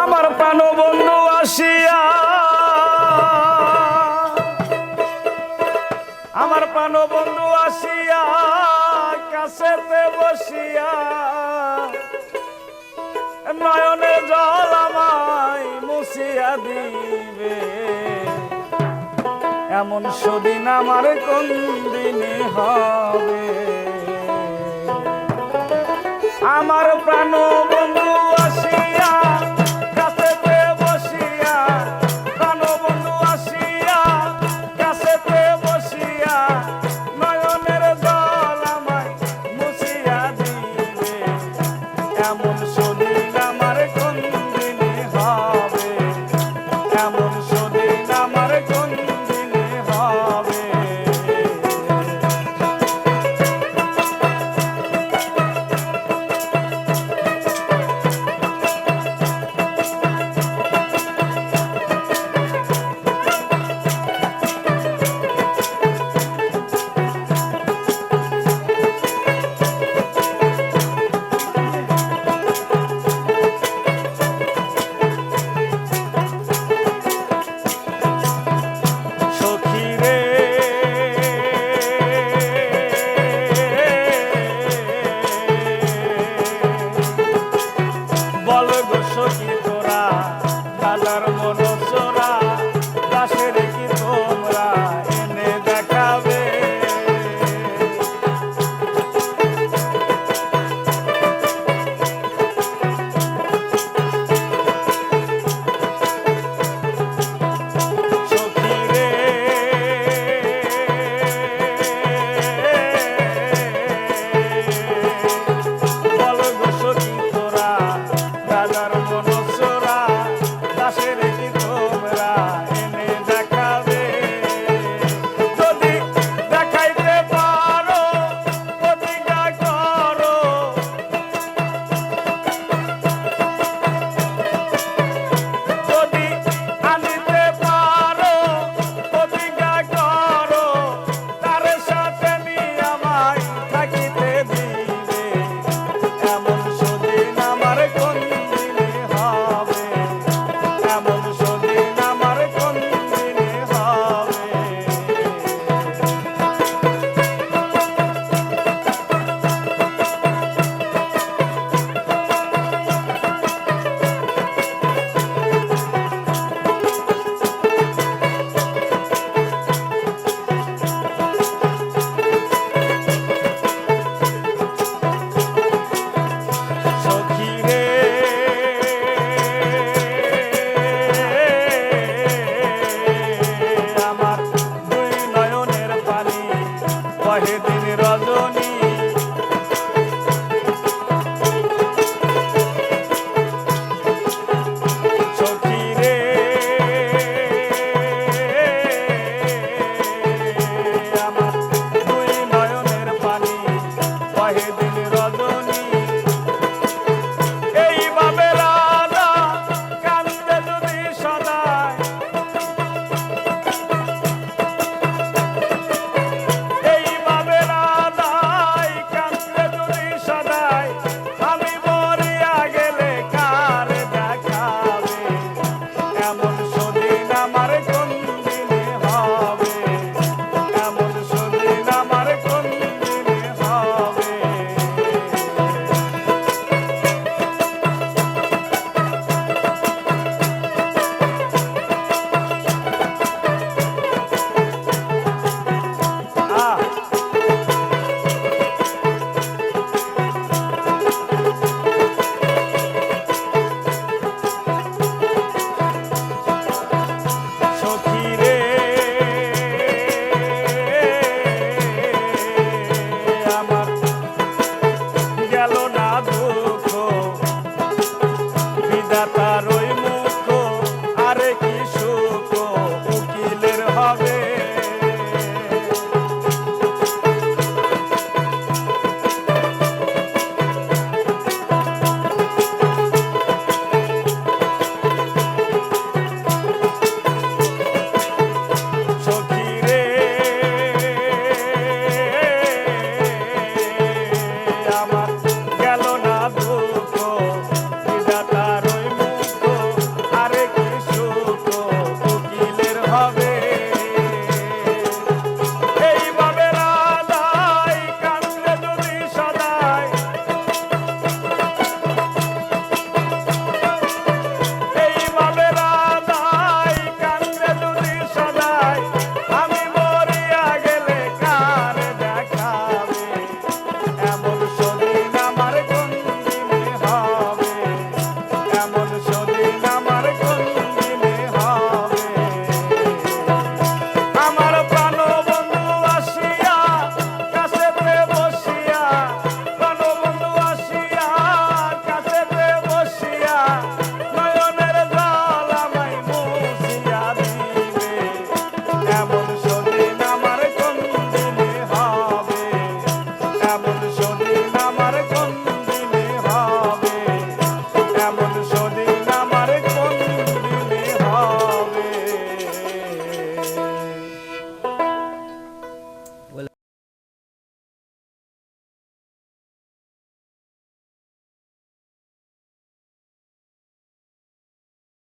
আমার প্রাণ বন্ধু আসিয়া। আমার প্রাণ বন্ধু আসিয়া কাছেতে বসিয়া, নয়নে জল আমায় মুছিয়া দিবে। এমন সুদিন আমার কোন দিনে হবে? আমার প্রাণ my head. কারণ